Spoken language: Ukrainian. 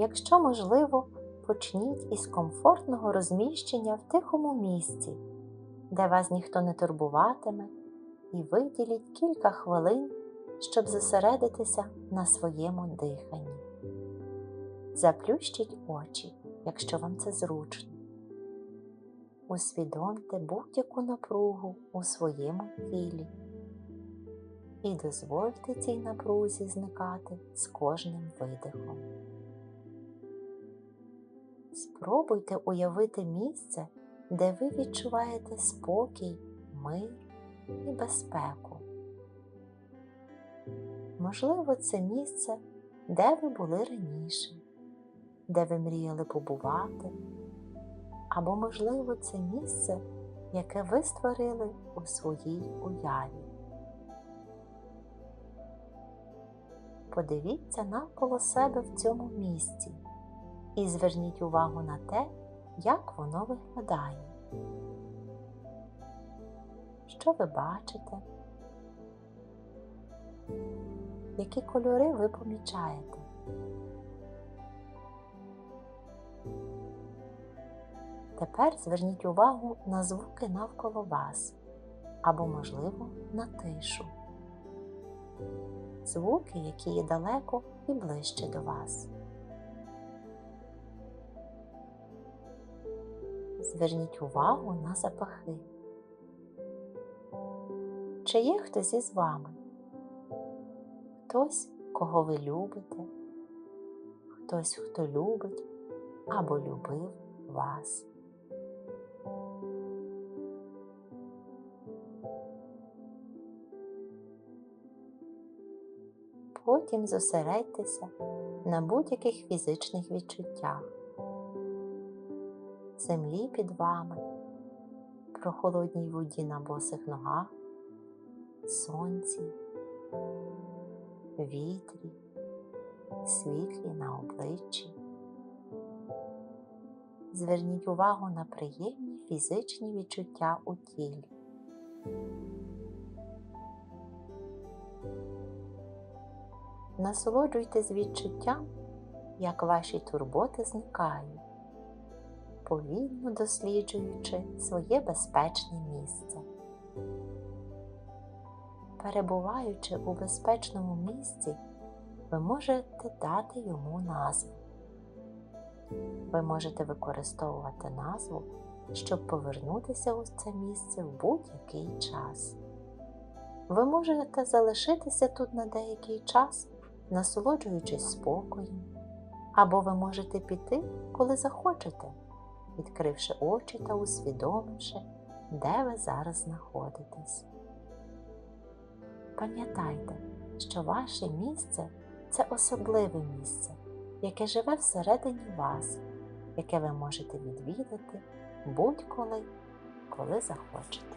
Якщо можливо, почніть із комфортного розміщення в тихому місці, де вас ніхто не турбуватиме, і виділіть кілька хвилин, щоб зосередитися на своєму диханні. Заплющіть очі, якщо вам це зручно. Усвідомте будь-яку напругу у своєму тілі і дозвольте цій напрузі зникати з кожним видихом. Спробуйте уявити місце, де ви відчуваєте спокій, мир і безпеку. Можливо, це місце, де ви були раніше, де ви мріяли побувати, або, можливо, це місце, яке ви створили у своїй уяві. Подивіться навколо себе в цьому місці і зверніть увагу на те, як воно виглядає. Що ви бачите? Які кольори ви помічаєте? Тепер зверніть увагу на звуки навколо вас або, можливо, на тишу. Звуки, які є далеко і ближче до вас. Зверніть увагу на запахи. Чи є хтось із вами? Хтось, кого ви любите, хтось, хто любить або любив вас. Потім зосередьтеся на будь-яких фізичних відчуттях, землі під вами, прохолодній воді на босих ногах, сонці, вітрі, світлі на обличчі. Зверніть увагу на приємні фізичні відчуття у тілі. Насолоджуйтесь відчуттям, як ваші турботи зникають, повільно досліджуючи своє безпечне місце. Перебуваючи у безпечному місці, ви можете дати йому назву. Ви можете використовувати назву, щоб повернутися у це місце в будь-який час. Ви можете залишитися тут на деякий час, насолоджуючись спокоєм, або ви можете піти, коли захочете, відкривши очі та усвідомивши, де ви зараз знаходитесь. Пам'ятайте, що ваше місце це особливе місце, яке живе всередині вас, яке ви можете відвідати будь-коли, коли захочете.